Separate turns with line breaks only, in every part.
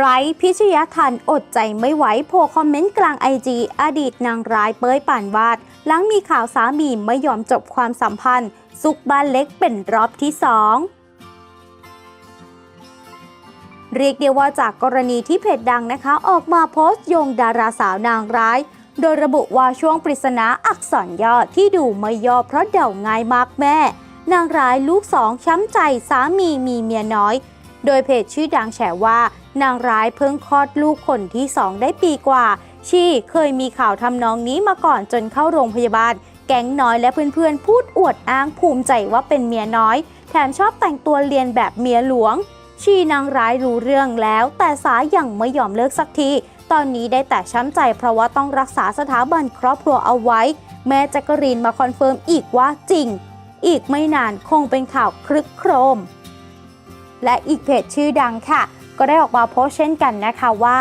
ไบรท์พิชยทันอดใจไม่ไหวโพลคอมเมนต์กลางไอจีอดีตนางร้ายเป้ยป่านวาด หลังมีข่าวสามีไม่ยอมจบความสัมพันธ์ซุกบ้านเล็กเป็นรอบที่สองเรียกได้ว่าจากกรณีที่เพจดังนะคะ ออกมาโพสต์โยงดาราสาวนางร้าย โดยระบุว่าช่วงปริศนาอักษรย่อที่ดูไม่ย่อเพราะเดาง่ายมากแม่ นางร้ายลูกสองช้ำใจสามีมีเมียน้อย โดยเพจชื่อดังแฉว่า นางร้ายเพิ่งคลอดลูกคนที่สองได้ปีกว่า ชีเคยมีข่าวทำนองนี้มาก่อนจนเข้าโรงพยาบาล แก๊งน้อยและเพื่อนๆ พูดอวดอ้างภูมิใจว่าเป็นเมียน้อย แถมชอบแต่งตัวเรียนแบบเมียหลวง ชีนางร้ายรู้เรื่องแล้ว แต่สายังไม่ยอมเลิกสักที ตอนนี้ได้แต่ช้ำใจเพราะว่าต้องรักษาสถาบันครอบครัวเอาไว้ แม่แจักรีนมาคอนเฟิร์มอีกว่าจริง อีกไม่นานคงเป็นข่าวคลึกโครมและอีกเพจชื่อดังค่ะ ก็ได้ออกมาโพสเช่นกันนะคะว่า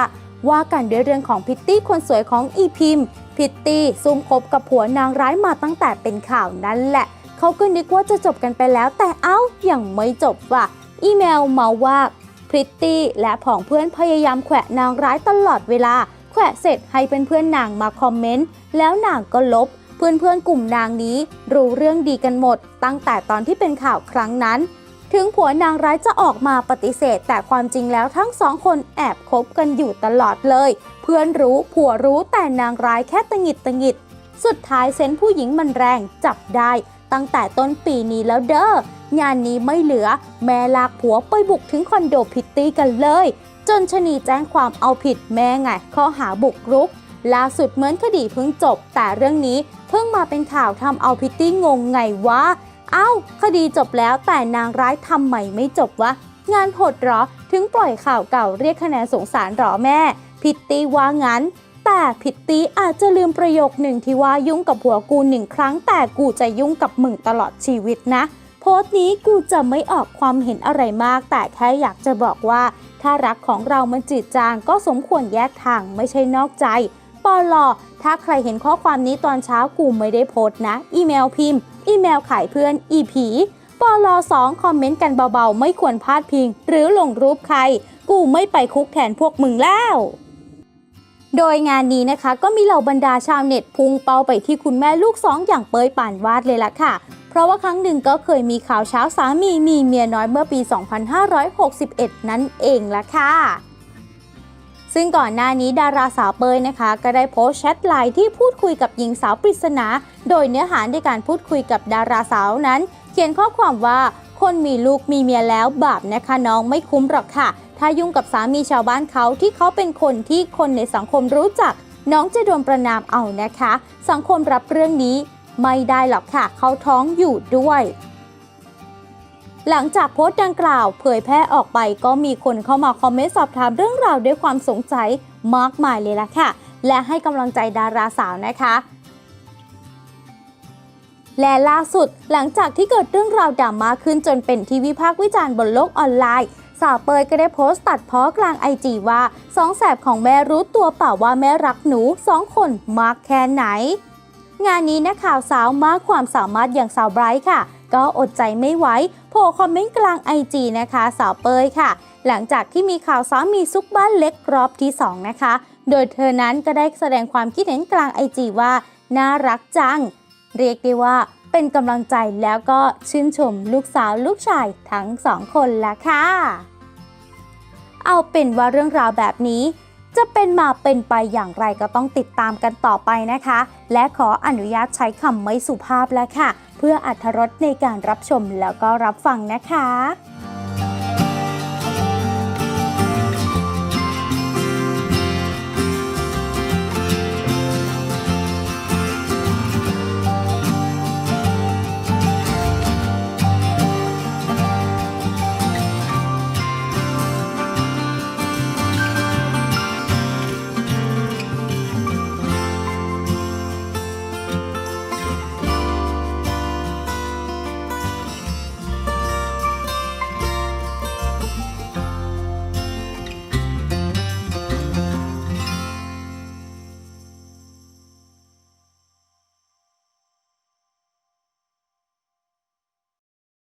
ว่ากันด้วยเรื่องของพิตตี้คนสวยของอีพิมพิตตี้ซุ่มคบกับผัวนางร้ายมาตั้งแต่เป็นข่าวนั่นแหละ เขาก็นึกว่าจะจบกันไปแล้วแต่เอ้ายังไม่จบว่ะ อีเมลมาว่าพริตตี้และผองเพื่อนพยายามแขวะนางร้ายตลอดเวลา แขวะเสร็จให้เพื่อนๆนางมาคอมเมนต์ แล้วนางก็ลบ เพื่อนๆกลุ่มนางนี้ รู้เรื่องดีกันหมด ตั้งแต่ตอนที่เป็นข่าวครั้งนั้น ถึงผัวนางร้ายจะออกมาปฏิเสธ แต่ความจริงแล้วทั้งสองคนแอบคบกันอยู่ตลอดเลย เพื่อนรู้ผัวรู้แต่นางร้ายแค่ตะหงิดตะหงิด สุดท้ายเซนผู้หญิงมันแรงจับได้ ตั้งแต่ต้นปีนี้แล้วเด้องานนี้ไม่เหลือ แม่ลากผัวไปบุกถึงคอนโดพิตตี้กันเลย จนชะนีแจ้งความเอาผิดแม่ไงข้อหาบุกรุกล่าสุดเหมือนคดีเพิ่งจบ แต่เรื่องนี้เพิ่งมาเป็นข่าวทำเอาพิตตี้งงไงวะ เอ้า คดีจบแล้วแต่นางร้ายทำไมไม่จบวะ งานหดหรอ ถึงปล่อยข่าวเก่าเรียกคะแนนสงสารหรอแม่ พิตตี้ว่างั้น แต่พิตตี้อาจจะลืมประโยคหนึ่งที่ว่ายุ่งกับผัวกูหนึ่งครั้ง แต่กูจะยุ่งกับมึงตลอดชีวิตนะ โพสต์นี้กูจะไม่ออกความเห็นอะไรมาก แต่แค่อยากจะบอกว่า ถ้ารักของเรามันจืดจางก็สมควรแยกทางไม่ใช่นอกใจ ปอลอถ้าใครเห็นข้อความนี้ตอนเช้ากูไม่ได้โพสต์นะ อีเมลพิมพ์ อีเมลขายเพื่อน อีผีปอลอสองคอมเมนต์กันเบาๆ ไม่ควรพลาดพิง หรือลงรูปใคร กูไม่ไปคุกแทนพวกมึงแล้วโดยงานนี้นะคะก็มีเหล่าบรรดาชาวเน็ตพุ่งเป้าไปที่คุณแม่ลูกสองอย่างเปยป่านวาดเลยล่ะค่ะ เพราะว่าครั้งหนึ่งก็เคยมีข่าวเช้าสามีมีเมียน้อยเมื่อปี 2561 นั่นเองล่ะค่ะ ซึ่งก่อนหน้านี้ดาราสาวเปยนะคะ ก็ได้โพสต์แชทไลน์ที่พูดคุยกับหญิงสาวปริศนา โดยเนื้อหาในการพูดคุยกับดาราสาวนั้น เขียนข้อความว่าคนมีลูกมีเมียแล้วบาปนะคะน้องไม่คุ้มหรอกค่ะ ถ้ายุ่งกับสามีชาวบ้านเขาที่เขาเป็นคนที่คนในสังคมรู้จัก น้องจะโดนประนามเอานะคะ สังคมรับเรื่องนี้ไม่ได้หรอกค่ะ เขาท้องอยู่ด้วย หลังจากโพสต์ดังกล่าวเผยแพร่ออกไปก็มีคนเข้ามาคอมเมนต์สอบถามเรื่องราวด้วยความสงสัยมากมายเลยล่ะค่ะ และให้กำลังใจดาราสาวนะคะและล่าสุดหลังจากที่เกิดเรื่องราวดราม่าขึ้นจนเป็นที่วิพากษ์วิจารณ์บนโลกออนไลน์ สาวเปยก็ได้โพสต์ตัดเพ้อกลางไอจีว่าสองแสบของแม่รู้ตัวเปล่าว่าแม่รักหนูสองคนมากแค่ไหน งานนี้นักข่าวสาวมากความสามารถอย่างสาวไบรท์ค่ะ ก็อดใจไม่ไหวโผล่คอมเมนต์กลางไอจีนะคะสาวเปยค่ะ หลังจากที่มีข่าวสามีซุกบ้านเล็กรอบที่ 2 นะคะ โดยเธอนั้นก็ได้แสดงความคิดเห็นกลางไอจีว่า น่ารักจัง เรียกได้ว่าเป็นกำลังใจแล้วก็ชื่นชมลูกสาวลูกชายทั้งสองคนละค่ะ เอาเป็นว่าเรื่องราวแบบนี้จะเป็นมาเป็นไปอย่างไรก็ต้องติดตามกันต่อไปนะคะ และขออนุญาตใช้คำไม่สุภาพแล้วค่ะ เพื่ออัธรสในการรับชมแล้วก็รับฟังนะคะ